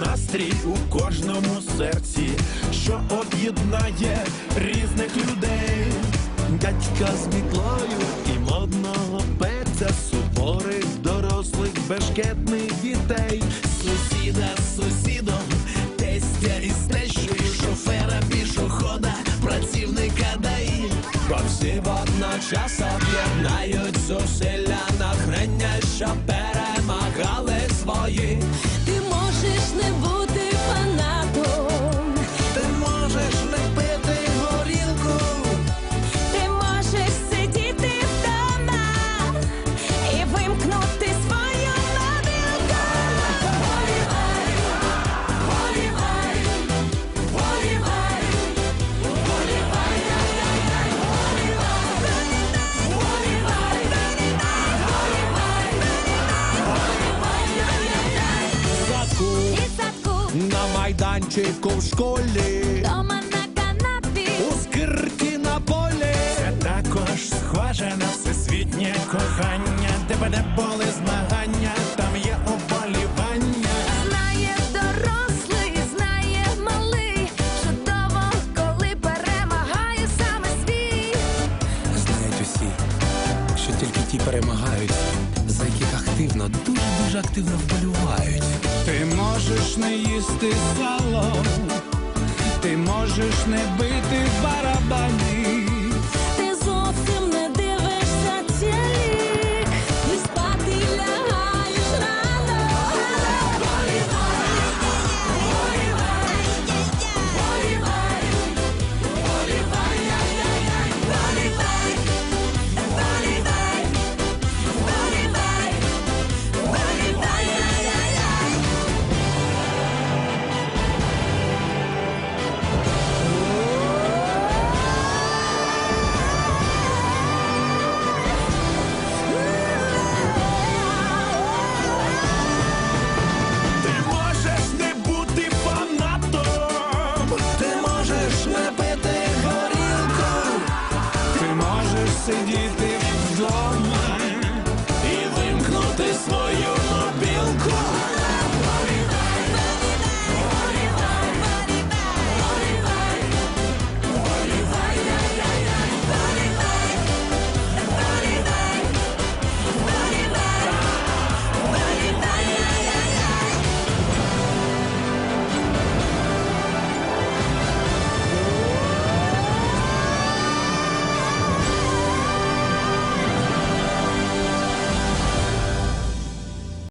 настрій у кожному серці, що об'єднає різних людей. Дядька з мітлою і модного пеця, суворих дорослих бешкетних дітей, сусіда з сусідом, тестя із тещою, шофера, пішохода, працівника ДАІ. Бо всі водночас об'єднають зусилля на майданчику в школі, дома на канапі. у скирті на полі. Це також схоже на всесвітнє кохання, де де були змагання, там є оболівання. Знає дорослий, знає малий, чудово, коли перемагає саме свій. Знають усі, що тільки ті перемагають, за активно, дуже дуже активно вболівають. Ти можеш не їсти сало, ти можеш не бити барабани. acendido.